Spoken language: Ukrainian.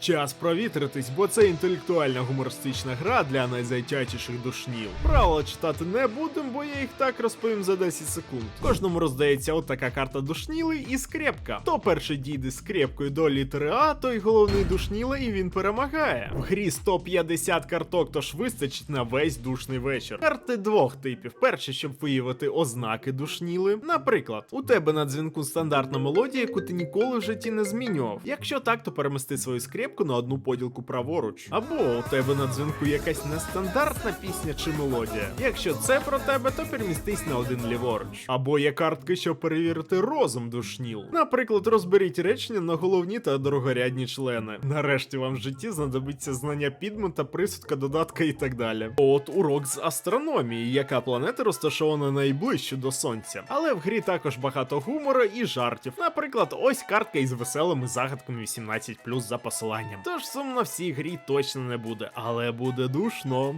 Час провітритись, бо це інтелектуальна гумористична гра для найзайтячіших душнів. Правила читати не будем, бо я їх так розповім за 10 секунд. Кожному роздається от така карта душніли і скрепка. Хто перший дійде скрепкою до літери А, той головний душніла і він перемагає. В грі 150 карток, тож вистачить на весь душний вечір. Карти двох типів. Перше, щоб виявити ознаки душніли. Наприклад, у тебе на дзвінку стандартна мелодія, яку ти ніколи в житті не змінював. Якщо так, то перемести свою скрепку на одну поділку праворуч. Або у тебе на дзвінку якась нестандартна пісня чи мелодія. Якщо це про тебе, то перемістись на один ліворуч. Або є картки, щоб перевірити розум душніл. Наприклад, розберіть речення на головні та другорядні члени. Нарешті вам в житті знадобиться знання підмета, присудка, додатка і так далі. От урок з астрономії, яка планета розташована найближче до сонця. Але в грі також багато гумору і жартів. Наприклад, ось картка із веселими загадками 18 за посиланням. Тож сумно в цій грі точно не буде, але буде душно.